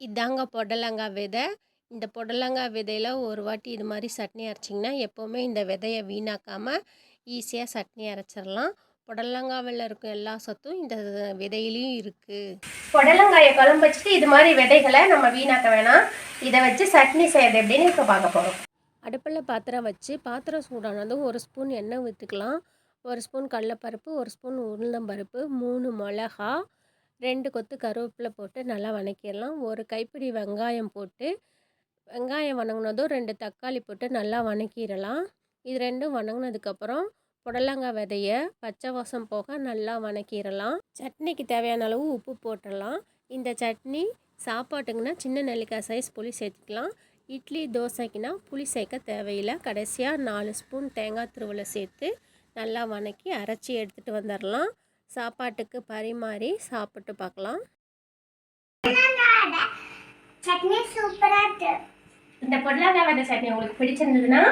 இதாங்க புடலங்காய் விதை. இந்த புடலங்காய் விதையில ஒரு வாட்டி இது மாதிரி சட்னி அரைச்சிங்கன்னா எப்போவுமே இந்த விதைய வீணாக்காமல் ஈஸியாக சட்னி அரைச்சிடலாம் புடலங்காவில் இருக்க எல்லா சத்தும் இந்த விதையிலையும் இருக்குது புடலங்காயை குழம்பு வச்சுட்டு இது மாதிரி விதைகளை நம்ம வீணாக்க வேணாம். இதை வச்சு சட்னி செய்யறது எப்படின்னு இப்போ பார்க்க போகிறோம் அடுப்பில் பாத்திரம் வச்சு பாத்திரம் சூடானதும் ஒரு ஸ்பூன் எண்ணெய் ஊற்றிக்கலாம் ஒரு ஸ்பூன் கடலப்பருப்பு ஒரு ஸ்பூன் உளுந்தம்பருப்பு மூணு மிளகா ரெண்டு கொத்து கருவேப்பிலை போட்டு நல்லா வதக்கிடலாம் ஒரு கைப்பிடி வெங்காயம் போட்டு வெங்காயம் வணங்கினதும் ரெண்டு தக்காளி போட்டு நல்லா வதக்கிடலாம் இது ரெண்டும் வணங்கினதுக்கப்புறம் புடலங்காய் விதைய பச்சை வாசம் போக நல்லா வதக்கிடலாம் சட்னிக்கு தேவையான அளவு உப்பு போட்டுடலாம். இந்த சட்னி சாப்பாட்டுக்குன்னா சின்ன நெல்லிக்காய் சைஸ் புளி சேர்த்துக்கலாம். இட்லி தோசைக்குன்னா புளி சேர்க்க தேவையில்லை. கடைசியாக நாலு ஸ்பூன் தேங்காய் துருவலை சேர்த்து நல்லா வதக்கி அரைச்சி எடுத்துகிட்டு வந்துடலாம். சாப்பாட்டுக்கு பரிமாறி சாப்பிட்டு பார்க்கலாம் சட்னி சூப்பரா இருக்கு. இந்த விதை சட்னி உங்களுக்கு பிடிச்சிருந்ததுன்னா